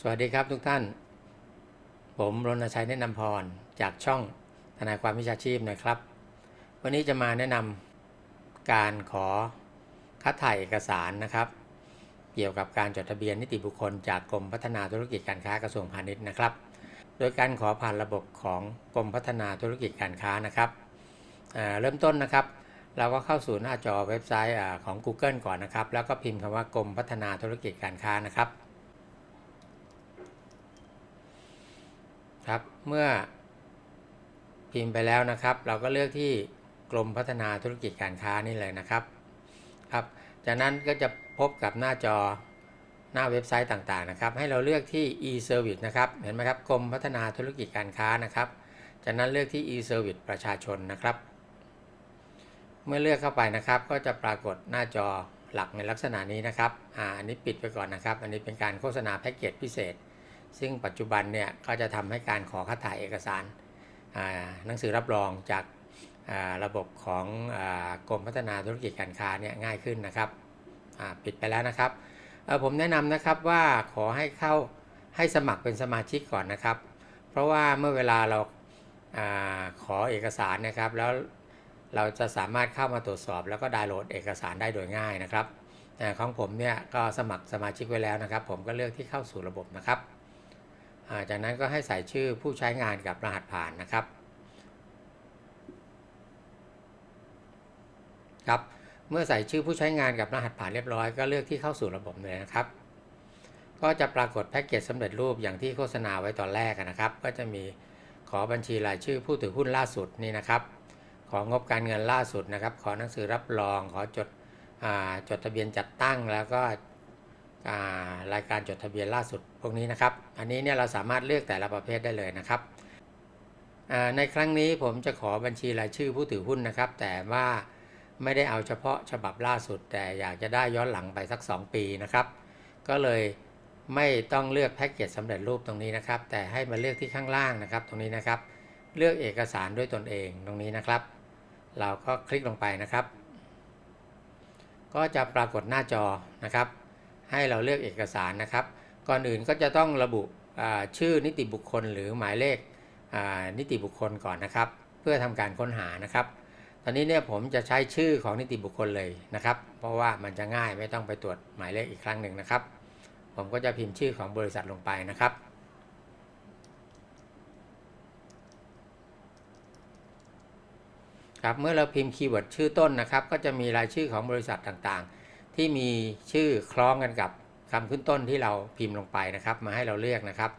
สวัสดีครับทุกท่าน ผมรณชัยแนะนำพร จากช่องทนายความวิชาชีพนะครับ วันนี้จะมาแนะนำการขอคัดถ่ายเอกสารนะครับ เกี่ยวกับการจดทะเบียนนิติบุคคล จากกรมพัฒนาธุรกิจการค้ากระทรวงพาณิชย์นะครับ โดยการขอผ่านระบบของกรมพัฒนาธุรกิจการค้านะครับเเริ่มต้นนะครับ เราก็เข้าสู่หน้าจอเว็บไซต์ของ Google ก่อนนะครับ แล้วก็พิมพ์คำว่ากรมพัฒนาธุรกิจการค้านะครับ ครับ เมื่อพิมพ์ไปแล้วนะครับ เราก็เลือกที่กรมพัฒนาธุรกิจการค้านี่เลยนะครับครับ จากนั้นก็จะพบกับหน้าจอหน้าเว็บไซต์ต่างๆนะครับ ให้เราเลือกที่ e-service นะครับ เห็นไหมครับกรมพัฒนาธุรกิจการค้านะครับ จากนั้นเลือกที่ e-service ประชาชนนะครับ เมื่อเลือกเข้าไปนะครับ ก็จะปรากฏหน้าจอหลักในลักษณะนี้นะครับ อ่า อันนี้ปิดไปก่อนนะครับ อันนี้เป็นการโฆษณาแพ็กเกจพิเศษ ซึ่งปัจจุบันเนี่ยก็จะทำให้การขอคัดถ่ายเอกสารหนังสือรับรองจากระบบของอกรมพัฒนาธุรกิจการค้าเนี่ยง่ายขึ้นนะครับปิดไปแล้วนะครับผมแนะนำนะครับว่าขอให้เข้าให้สมัครเป็นสมาชิกก่อนนะครับ เพราะว่าเมื่อเวลาเราอาขอเอกสารนะครับ แล้วเราจะสามารถเข้ามาตรวจสอบ แล้วก็ดาวน์โหลดเอกสารได้โดยง่ายนะครับของผมเนี่ยก็สมัครสมาชิกไว้แล้วนะครับ ผมก็เลือกที่เข้าสู่ระบบนะครับ จากนั้นก็ให้ใส่ชื่อผู้ใช้งานกับรหัสผ่านนะครับ ครับ เมื่อใส่ชื่อผู้ใช้งานกับรหัสผ่านเรียบร้อยก็เลือกที่เข้าสู่ระบบเลยนะครับ ก็จะปรากฏแพ็กเกจสำเร็จรูปอย่างที่โฆษณาไว้ตอนแรกนะครับ ก็จะมีขอบัญชีรายชื่อผู้ถือหุ้นล่าสุดนี่นะครับ ของงบการเงินล่าสุดนะครับ ขอหนังสือรับรอง ขอจดอจดทะเบียนจัดตั้งแล้วก็ รายการจดทะเบียนล่าสุดพวกนี้นะครับ อันนี้เนี่ยเราสามารถเลือกแต่ละประเภทได้เลยนะครับ ในครั้งนี้ผมจะขอบัญชีรายชื่อผู้ถือหุ้นนะครับ แต่ว่าไม่ได้เอาเฉพาะฉบับล่าสุด แต่อยากจะได้ย้อนหลังไปสัก 2 ปีนะครับ ก็เลยไม่ต้องเลือกแพ็กเกจสำเร็จรูปตรงนี้นะครับ แต่ให้มาเลือกที่ข้างล่างนะครับ ตรงนี้นะครับ เลือกเอกสารด้วยตนเองตรงนี้นะครับ เราก็คลิกลงไปนะครับ ก็จะปรากฏหน้าจอนะครับ ให้เราเลือกเอกสารนะครับ ก่อนอื่นก็จะต้องระบุชื่อนิติบุคคลหรือหมายเลขนิติบุคคลก่อนนะครับ เพื่อทำการค้นหานะครับ ตอนนี้เนี่ยผมจะใช้ชื่อของนิติบุคคลเลยนะครับ เพราะว่ามันจะง่ายไม่ต้องไปตรวจหมายเลขอีกครั้งหนึ่งนะครับ ผมก็จะพิมพ์ชื่อของบริษัทลงไปนะครับครับเมื่อเราพิมพ์คีย์เวิร์ดชื่อต้นนะครับ ก็จะมีรายชื่อของบริษัทต่างๆ ที่มีชื่อคล้องกันกับคำขึ้นต้นที่เราพิมพ์ลงไปนะครับ มาให้เราเลือกนะครับ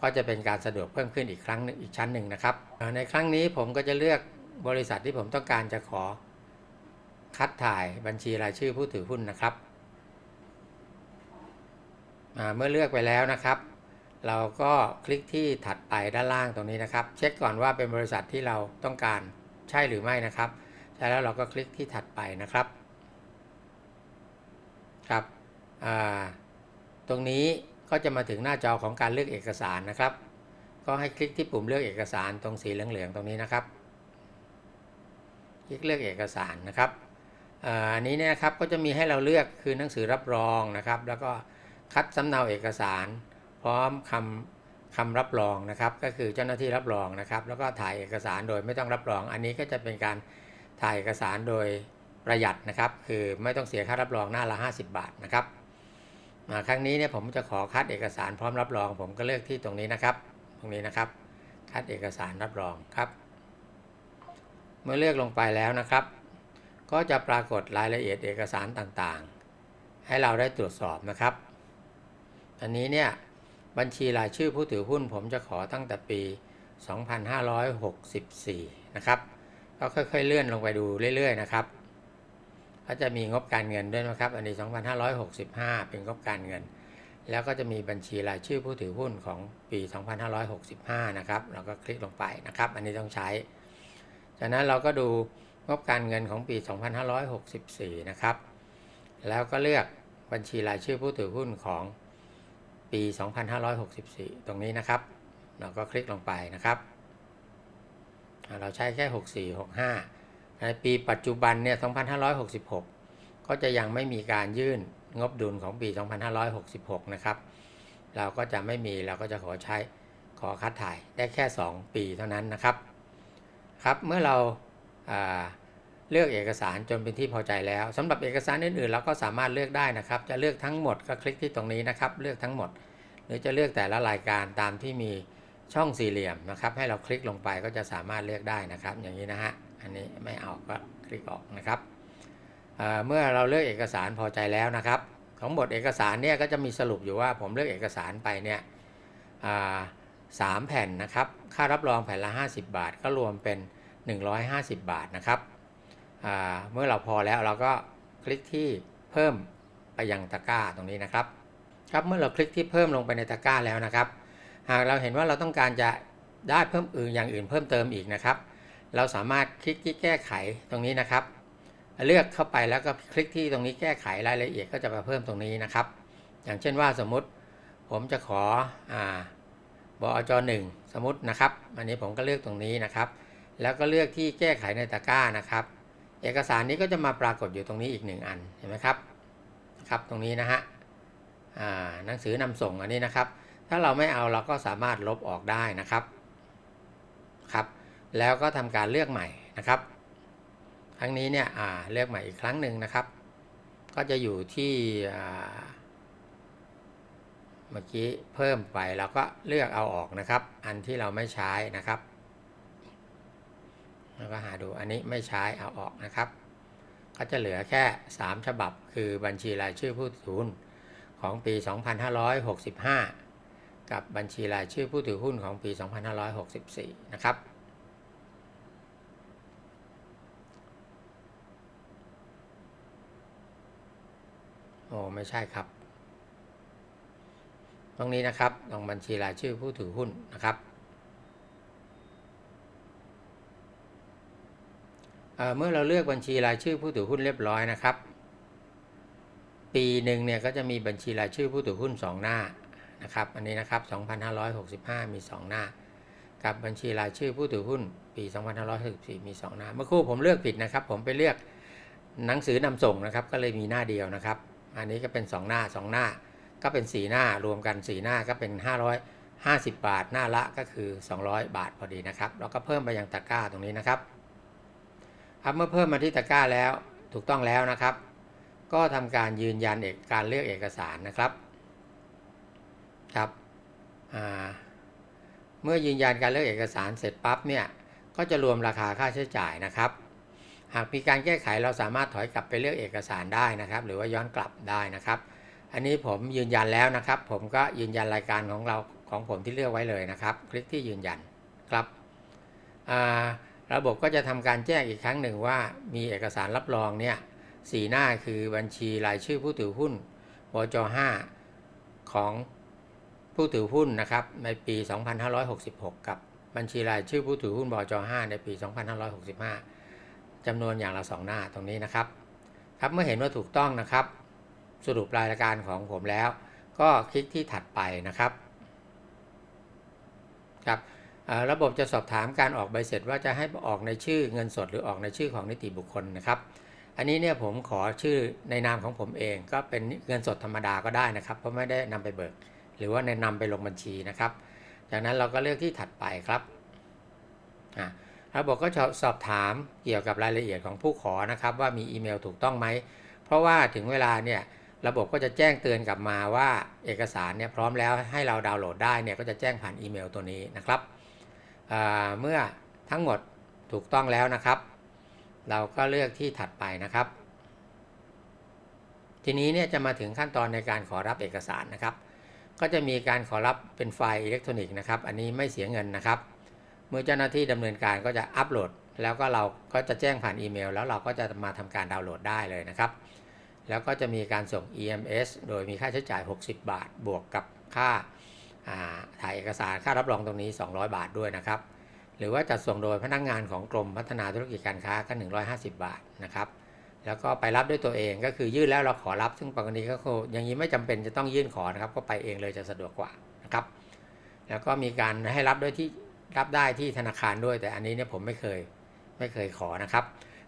ก็จะเป็นการสะดวกเพิ่มขึ้นอีกครั้งหนึ่งอีกชั้นหนึ่งนะครับ ในครั้งนี้ผมก็จะเลือกบริษัทที่ผมต้องการจะขอ คัดถ่ายบัญชีรายชื่อผู้ถือหุ้นนะครับเมื่อเลือกไปแล้วนะครับ เราก็คลิกที่ถัดไปด้านล่างตรงนี้นะครับ เช็คก่อนว่าเป็นบริษัทที่เราต้องการใช่หรือไม่นะครับ ใช่แล้วเราก็คลิกที่ถัดไปนะครับ ครับตรงนี้ก็จะมาถึงหน้าจอของการเลือกเอกสารนะครับ ก็ให้คลิกที่ปุ่มเลือกเอกสารตรงสีเหลืองๆตรงนี้นะครับ คลิกเลือกเอกสารนะครับอันนี้เนี่ยนะครับก็จะมีให้เราเลือกคือหนังสือรับรองนะครับ แล้วก็คัดสำเนาเอกสาร พร้อมคำคำรับรองนะครับ ก็คือเจ้าหน้าที่รับรองนะครับ แล้วก็ถ่ายเอกสารโดยไม่ต้องรับรอง อันนี้ก็จะเป็นการถ่ายเอกสารโดย ประหยัดนะครับ คือไม่ต้องเสียค่ารับรองหน้าละ 50 บาทนะครับมาครั้งนี้เนี่ยผมจะขอคัดเอกสารพร้อมรับรอง ผมก็เลือกที่ตรงนี้นะครับ ตรงนี้นะครับ คัดเอกสารรับรองครับ เมื่อเลือกลงไปแล้วนะครับ ก็จะปรากฏรายละเอียดเอกสารต่างๆ ให้เราได้ตรวจสอบนะครับ อันนี้เนี่ยบัญชีรายชื่อผู้ถือหุ้น ผมจะขอตั้งแต่ปี 2564 นะครับ ก็ค่อยๆเลื่อนลงไปดูเรื่อยๆนะครับ ก็จะมีงบการเงินด้วยนะครับ อันนี้ 2565 เป็นงบการเงิน แล้วก็จะมีบัญชีรายชื่อผู้ถือหุ้นของปี 2565 นะครับ เราก็คลิกลงไปนะครับ อันนี้ต้องใช้ จากนั้นเราก็ดูงบการเงินของปี 2564 นะครับ แล้วก็เลือกบัญชีรายชื่อผู้ถือหุ้นของปี 2564 ตรงนี้นะครับ เราก็คลิกลงไปนะครับ เราใช้แค่ 64 65 ในปีปัจจุบันเนี่ย 2566 ก็จะยังไม่มีการยื่นงบดุลของปี 2566 นะครับ เราก็จะไม่มีเราก็จะขอใช้ขอคัดถ่ายได้แค่ 2 ปีเท่านั้นนะครับ ครับ เมื่อเราาเลือกเอกสารจนเป็นที่พอใจแล้วสำหรับเอกสารอื่นๆ เราก็สามารถเลือกได้นะครับ จะเลือกทั้งหมดก็คลิกที่ตรงนี้นะครับ เลือกทั้งหมด หรือจะเลือกแต่ละรายการตามที่มีช่องสี่เหลี่ยมนะครับ ให้เราคลิกลงไปก็จะสามารถเลือกได้นะครับ อย่างนี้นะฮะ อันนี้ไม่เอาก็คลิกออกนะครับเเมื่อเราเลือกเอกสารพอใจแล้วนะครับของบทเอกสารเนี่ยก็จะมีสรุปอยู่ว่าผมเลือกเอกสารไปเนี่ยสามแผ่นนะครับ ค่ารับรองแผ่นละ 50 บาท ก็รวมเป็น 150 บาทนะครับเมื่อเราพอแล้วเราก็คลิกที่เพิ่มไปยังตะกร้าตรงนี้นะครับ ครับเมื่อเราคลิกที่เพิ่มลงไปในตะกร้าแล้วนะครับ หากเราเห็นว่าเราต้องการจะได้เพิ่มอื่นอย่างอื่นเพิ่มเติมอีกนะครับ เราสามารถคลิกที่แก้ไขตรงนี้นะครับ เลือกเข้าไปแล้วก็คลิกที่ตรงนี้แก้ไขรายละเอียดก็จะมาเพิ่มตรงนี้นะครับ อย่างเช่นว่าสมมุติผมจะขออ่าบอจหนึ่งสมมตินะครับ อันนี้ผมก็เลือกตรงนี้นะครับ แล้วก็เลือกที่แก้ไขในตะกร้านะครับ เอกสารนี้ก็จะมาปรากฏอยู่ตรงนี้อีกหนึ่งอันเห็นไหมครับครับตรงนี้นะฮะอ่าหนังสือนำส่งอันนี้นะครับ ถ้าเราไม่เอาเราก็สามารถลบออกได้นะครับครับ แล้วก็ทำการเลือกใหม่นะครับ ครั้งนี้เนี่ยเลือกใหม่อีกครั้งหนึ่งนะครับ ก็จะอยู่ที่เมื่อกี้เพิ่มไปเราก็เลือกเอาออกนะครับ อันที่เราไม่ใช้นะครับแล้วก็หาดูอันนี้ไม่ใช้เอาออกนะครับ ก็จะเหลือแค่ 3 ฉบับ คือบัญชีรายชื่อผู้ถือหุ้นของปี 2565 กับบัญชีรายชื่อผู้ถือหุ้นของปี 2564 นะครับ โอ้ไม่ใช่ครับ ตรงนี้นะครับตรงบัญชีรายชื่อผู้ถือหุ้นนะครับเอ่อเมื่อเราเลือกบัญชีรายชื่อผู้ถือหุ้นเรียบร้อยนะครับ ปีหนึ่งเนี่ยก็จะมีบัญชีรายชื่อผู้ถือหุ้น 2 หน้านะครับ อันนี้นะครับ 2565 มี 2 หน้า กับบัญชีรายชื่อผู้ถือหุ้น ปี 2564มี 2 หน้า เมื่อครู่ผมเลือกผิดนะครับ ผมไปเลือกหนังสือนำส่งนะครับ ก็เลยมีหน้าเดียวนะครับ อันนี้ก็เป็น 2 หน้า 2 หน้า ก็เป็น 4 หน้ารวมกัน 4 หน้าก็เป็น 550 บาท หน้าละก็คือ 200 บาทพอดีนะครับ แล้วก็เพิ่มไปยังตะกร้าตรงนี้นะครับครับเมื่อเพิ่มมาที่ตะกร้าแล้วถูกต้องแล้วนะครับ ก็ทำการยืนยันเอกการเลือกเอกสารนะครับครับเมื่อยืนยันการเลือกเอกสารเสร็จปั๊บเนี่ยก็จะรวมราคาค่าใช้จ่ายนะครับ หากมีการแก้ไขเราสามารถถอยกลับไปเลือกเอกสารได้นะครับ หรือว่าย้อนกลับได้นะครับ อันนี้ผมยืนยันแล้วนะครับ ผมก็ยืนยันรายการของเราของผมที่เลือกไว้เลยนะครับ คลิกที่ยืนยันครับระบบก็จะทำการแจ้งอีกครั้งหนึ่งว่ามีเอกสารรับรองเนี่ยสีหน้าคือบัญชีรายชื่อผู้ถือหุ้นบจ5ของผู้ถือหุ้นนะครับในปี 2566 กับบัญชีรายชื่อผู้ถือหุ้นบจ5ในปี 2565 จำนวนอย่างละสองหน้าตรงนี้นะครับ ครับเมื่อเห็นว่าถูกต้องนะครับ สรุปรายการของผมแล้ว ก็คลิกที่ถัดไปนะครับครับระบบจะสอบถามการออกใบเสร็จว่าจะให้ออกในชื่อเงินสดหรือออกในชื่อของนิติบุคคลนะครับ อันนี้เนี่ยผมขอชื่อในนามของผมเอง ก็เป็นเงินสดธรรมดาก็ได้นะครับ เพราะไม่ได้นำไปเบิก หรือว่าในนำไปลงบัญชีนะครับ จากนั้นเราก็เลือกที่ถัดไปครับอะ ระบบก็จะสอบถามเกี่ยวกับรายละเอียดของผู้ขอนะครับ ว่ามีอีเมลถูกต้องไหม เพราะว่าถึงเวลาเนี่ยระบบก็จะแจ้งเตือนกลับมาว่าเอกสารเนี่ยพร้อมแล้วให้เราดาวน์โหลดได้เนี่ยก็จะแจ้งผ่านอีเมลตัวนี้นะครับอ่าเมื่อทั้งหมดถูกต้องแล้วนะครับ เราก็เลือกที่ถัดไปนะครับ ทีนี้เนี่ยจะมาถึงขั้นตอนในการขอรับเอกสารนะครับ ก็จะมีการขอรับเป็นไฟล์อิเล็กทรอนิกส์นะครับ อันนี้ไม่เสียเงินนะครับ เมื่อเจ้าหน้าที่ดำเนินการก็จะอัปโหลด แล้วก็เราก็จะแจ้งผ่านอีเมล แล้วเราก็จะมาทำการดาวน์โหลดได้เลยนะครับ แล้วก็จะมีการส่ง EMS โดยมีค่าใช้จ่าย 60 บาท บวกกับค่าาถ่ายเอกสารค่ารับรองตรงนี้ 200 บาทด้วยนะครับ หรือว่าจะส่งโดยพนักงงานของกรมพัฒนาธุรกิจการค้าก็150 บาทนะครับแล้วก็ไปรับด้วยตัวเองก็คือยื่นแล้วเราขอรับซึ่งปกติก็คืออย่างนี้ไม่จำเป็นจะต้องยื่นขอนะครับ ก็ไปเองเลยจะสะดวกกว่านะครับ แล้วก็มีการให้รับด้วยที่ รับได้ที่ธนาคารด้วยแต่อันนี้เนี่ยผมไม่เคยไม่เคยขอนะครับ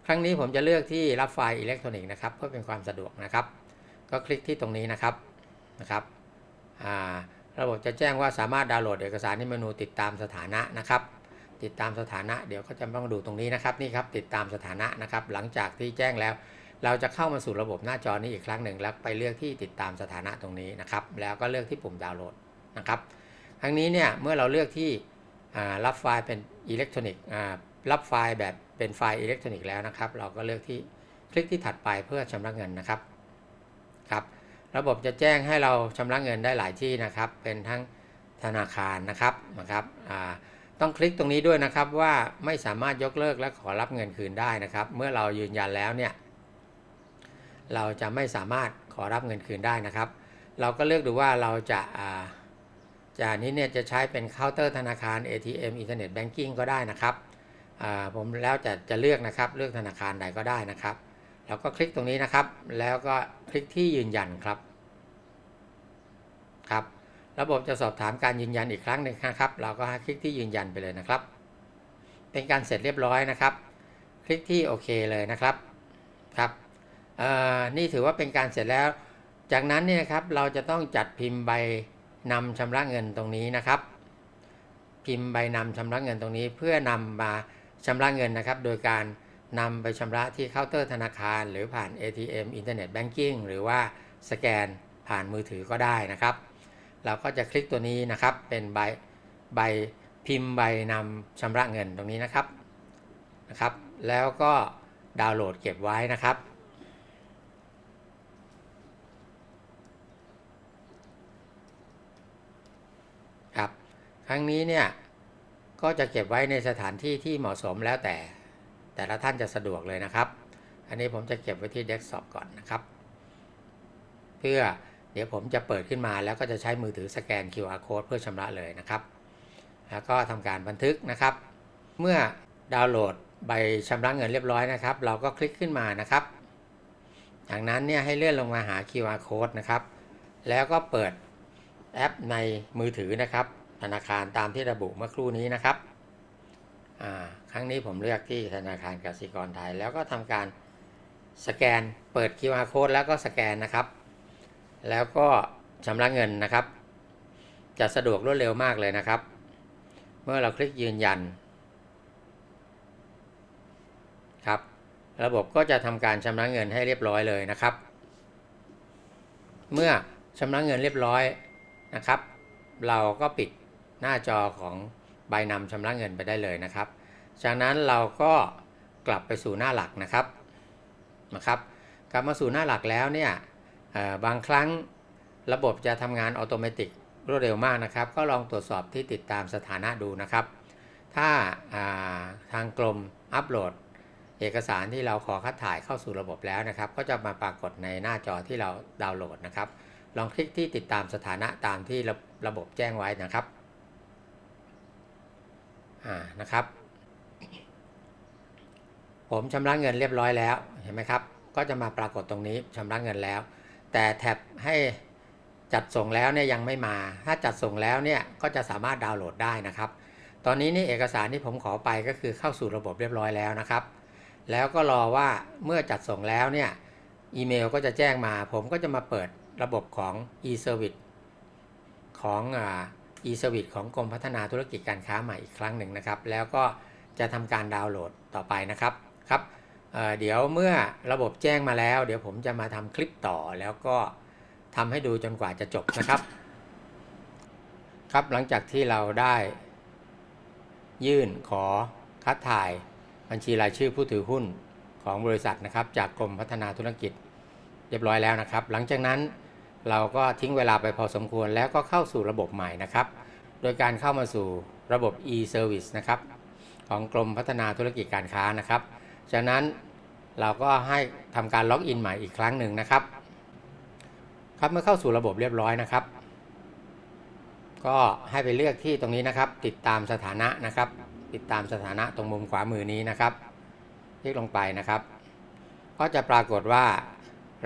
ครั้งนี้ผมจะเลือกที่รับไฟล์อิเล็กทรอนิกส์นะครับเพื่อเป็นความสะดวกนะครับ ก็คลิกที่ตรงนี้นะครับนะครับระบบจะแจ้งว่าสามารถดาวน์โหลดเอกสารในเมนูติดตามสถานะนะครับ ติดตามสถานะเดี๋ยวก็จะต้องดูตรงนี้นะครับนี่ครับติดตามสถานะนะครับ หลังจากที่แจ้งแล้ว เราจะเข้ามาสู่ระบบหน้าจอนี้อีกครั้งหนึ่งแล้วไปเลือกที่ติดตามสถานะตรงนี้นะครับ แล้วก็เลือกที่ปุ่มดาวน์โหลดนะครับครั้งนี้เนี่ยเมื่อเราเลือกที่ รับไฟล์เป็นอิเล็กทรอนิกส์รับไฟล์แบบเป็นไฟล์อิเล็กทรอนิกส์แล้วนะครับ เราก็เลือกที่คลิกที่ถัดไปเพื่อชำระเงินนะครับครับ ระบบจะแจ้งให้เราชำระเงินได้หลายที่นะครับ เป็นทั้งธนาคารนะครับนะครับต้องคลิกตรงนี้ด้วยนะครับว่าไม่สามารถยกเลิกและขอรับเงินคืนได้นะครับ เมื่อเรายืนยันแล้วเนี่ยเราจะไม่สามารถขอรับเงินคืนได้นะครับ เราก็เลือกดูว่าเราจะา จะนี้เนี่ยจะใช้เป็นเคาน์เตอร์ธนาคาร ATM อินเทอร์เน็ตแบงกิ้งก็ได้นะครับผมแล้วจะจะเลือกนะครับเลือกธนาคารใดก็ได้นะครับเราก็คลิกตรงนี้นะครับ แล้วก็คลิกที่ยืนยันครับครับ ระบบจะสอบถามการยืนยันอีกครั้งหนึ่งนะครับ เราก็คลิกที่ยืนยันไปเลยนะครับ เป็นการเสร็จเรียบร้อยนะครับ คลิกที่โอเคเลยนะครับครับนี่ถือว่าเป็นการเสร็จแล้ว จากนั้นเนี่ยนะครับเราจะต้องจัดพิมพ์ใบ นำชำระเงินตรงนี้นะครับ พิมพ์ใบนำชำระเงินตรงนี้ เพื่อนำมาชำระเงินนะครับ โดยการนำไปชำระที่เคาน์เตอร์ธนาคาร หรือผ่าน ATM อินเทอร์เน็ตแบงกิ้งหรือว่าสแกนผ่านมือถือก็ได้นะครับ เราก็จะคลิกตัวนี้นะครับ เป็นใบใบพิมพ์ใบนำชำระเงินตรงนี้นะครับนะครับ แล้วก็ดาวน์โหลดเก็บไว้นะครับครับ ครั้งนี้เนี่ยก็จะเก็บไว้ในสถานที่ที่เหมาะสมแล้วแต่ แต่ละท่านจะสะดวกเลยนะครับ อันนี้ผมจะเก็บไว้ที่เดสก์ท็อปก่อนนะครับ เพื่อเดี๋ยวผมจะเปิดขึ้นมาแล้วก็จะใช้มือถือสแกน QR code เพื่อชำระเลยนะครับ แล้วก็ทำการบันทึกนะครับ เมื่อดาวน์โหลดใบชำระเงินเรียบร้อยนะครับ เราก็คลิกขึ้นมานะครับ จากนั้นเนี่ยให้เลื่อนลงมาหา QR code นะครับ แล้วก็เปิดแอปในมือถือนะครับ ธนาคารตามที่ระบุเมื่อครู่นี้นะครับ ครั้งนี้ผมเลือกที่ธนาคารกสิกรไทย แล้วก็ทำการสแกนเปิด QR code แล้วก็สแกนนะครับ แล้วก็ชำระเงินนะครับ จะสะดวกรวดเร็วมากเลยนะครับ เมื่อเราคลิกยืนยันครับ ระบบก็จะทำการชำระเงินให้เรียบร้อยเลยนะครับ เมื่อชำระเงินเรียบร้อยนะครับ เราก็ปิด หน้าจอของใบนำชำระเงินไปได้เลยนะครับ จากนั้นเราก็กลับไปสู่หน้าหลักนะครับนะครับ กลับมาสู่หน้าหลักแล้วเนี่ยบางครั้งระบบจะทำงานอัตโนมัติรวดเร็วมากนะครับ ก็ลองตรวจสอบที่ติดตามสถานะดูนะครับ ถ้าาทางกรมอัปโหลด เอกสารที่เราขอคัดถ่ายเข้าสู่ระบบแล้วนะครับ ก็จะมาปรากฏในหน้าจอที่เราดาวน์โหลดนะครับ ลองคลิกที่ติดตามสถานะตามที่ระระบบแจ้งไว้นะครับ อ่านะครับ ผมชำระเงินเรียบร้อยแล้วเห็นไหมครับ ก็จะมาปรากฏตรงนี้ชำระเงินแล้ว แต่แท็บให้จัดส่งแล้วเนี่ยยังไม่มา ถ้าจัดส่งแล้วเนี่ยก็จะสามารถดาวน์โหลดได้นะครับ ตอนนี้นี่เอกสารที่ผมขอไปก็คือเข้าสู่ระบบเรียบร้อยแล้วนะครับ แล้วก็รอว่าเมื่อจัดส่งแล้วเนี่ยอีเมลก็จะแจ้งมา ผมก็จะมาเปิดระบบของ e-service ของอ่า e-service ของกรมพัฒนาธุรกิจการค้าใหม่อีกครั้งหนึ่งนะครับ แล้วก็จะทำการดาวน์โหลดต่อไปนะครับครับเเดี๋ยวเมื่อระบบแจ้งมาแล้ว เดี๋ยวผมจะมาทำคลิปต่อแล้วก็ทำให้ดูจนกว่าจะจบนะครับ ครับหลังจากที่เราได้ ยื่นขอคัดถ่ายบัญชีรายชื่อผู้ถือหุ้นของบริษัทนะครับ จากกรมพัฒนาธุรกิจเรียบร้อยแล้วนะครับ หลังจากนั้น เราก็ทิ้งเวลาไปพอสมควรแล้วก็เข้าสู่ระบบใหม่นะครับ โดยการเข้ามาสู่ระบบ e-service นะครับ ของกรมพัฒนาธุรกิจการค้านะครับจากนั้นเราก็ให้ทำการล็อกอินใหม่อีกครั้งหนึ่งนะครับ ครับเมื่อเข้าสู่ระบบเรียบร้อยนะครับ ก็ให้ไปเลือกที่ตรงนี้นะครับ ติดตามสถานะนะครับ ติดตามสถานะตรงมุมขวามือนี้นะครับคลิกลงไปนะครับ ก็จะปรากฏว่า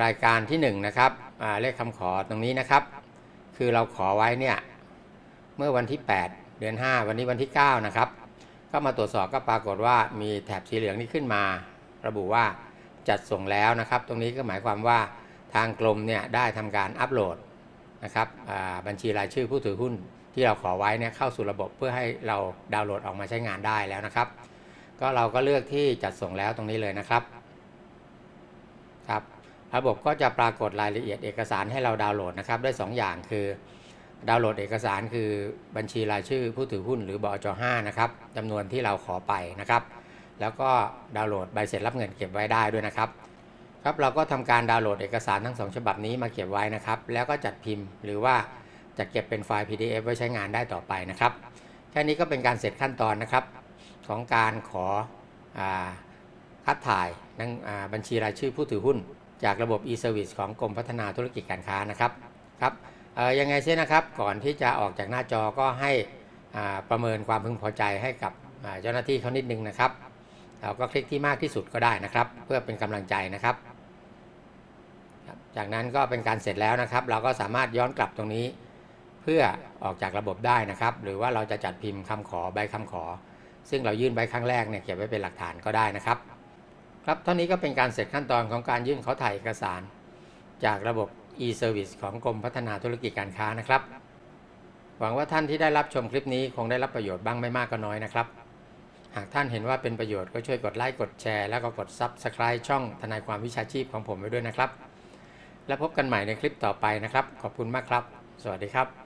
รายการที่1นนะครับ เลขคำขอตรงนี้นะครับ คือเราขอไว้เนี่ยเมื่อวันที่ 8 เดือน 5 วันนี้วันที่ 9 นะครับ ก็มาตรวจสอบก็ปรากฏว่ามีแถบสีเหลืองนี้ขึ้นมา ระบุว่าจัดส่งแล้วนะครับ ตรงนี้ก็หมายความว่าทางกรมเนี่ยได้ทำการอัปโหลดนะครับบัญชีรายชื่อผู้ถือหุ้นที่เราขอไว้เนี่ยเข้าสู่ระบบเพื่อให้เราดาวน์โหลดออกมาใช้งานได้แล้วนะครับ ก็เราก็เลือกที่จัดส่งแล้วตรงนี้เลยนะครับครับ ระบบก็จะปรากฏรายละเอียดเอกสารให้เราดาวน์โหลดนะครับได้ 2 อย่างคือดาวน์โหลดเอกสารคือบัญชีรายชื่อผู้ถือหุ้นหรือบอจ5นะครับจำนวนที่เราขอไปนะครับ แล้วก็ดาวน์โหลดใบเสร็จรับเงินเก็บไว้ได้ด้วยนะครับ ครับเราก็ทำการดาวน์โหลดเอกสารทั้ง 2 ฉบับนี้มาเก็บไว้นะครับ แล้วก็จัดพิมพ์หรือว่าจะเก็บเป็นไฟล์ PDF ไว้ใช้งานได้ต่อไปนะครับแค่นี้ก็เป็นการเสร็จขั้นตอนนะครับ ของการขออคัดถ่ายบัญชีรายชื่อผู้ถือหุ้น จากระบบ e-service ของกรมพัฒนาธุรกิจการค้านะครับครับยังไงเช่นนะครับก่อนที่จะออกจากหน้าจอก็ให้ประเมินความพึงพอใจให้กับเจ้าหน้าที่เขานิดนึงนะครับเราก็คลิกที่มากที่สุดก็ได้นะครับ เพื่อเป็นกำลังใจนะครับครับ จากนั้นก็เป็นการเสร็จแล้วนะครับ เราก็สามารถย้อนกลับตรงนี้ เพื่อออกจากระบบได้นะครับ หรือว่าเราจะจัดพิมพ์คำขอใบคำขอ ซึ่งเรายื่นใบครั้งแรกเนี่ยเก็บไว้เป็นหลักฐานก็ได้นะครับ ครับเท่านี้ก็เป็นการเสร็จขั้นตอนของการยื่นขอถ่ายเอกสาร จากระบบ e-service ของกรมพัฒนาธุรกิจการค้านะครับ หวังว่าท่านที่ได้รับชมคลิปนี้คงได้รับประโยชน์บ้างไม่มากก็น้อยนะครับ หากท่านเห็นว่าเป็นประโยชน์ก็ช่วยกดไลค์กดแชร์ แล้วก็กด Subscribe ช่องทนายความวิชาชีพของผมไว้ด้วยนะครับ แล้วพบกันใหม่ในคลิปต่อไปนะครับ ขอบคุณมากครับ สวัสดีครับ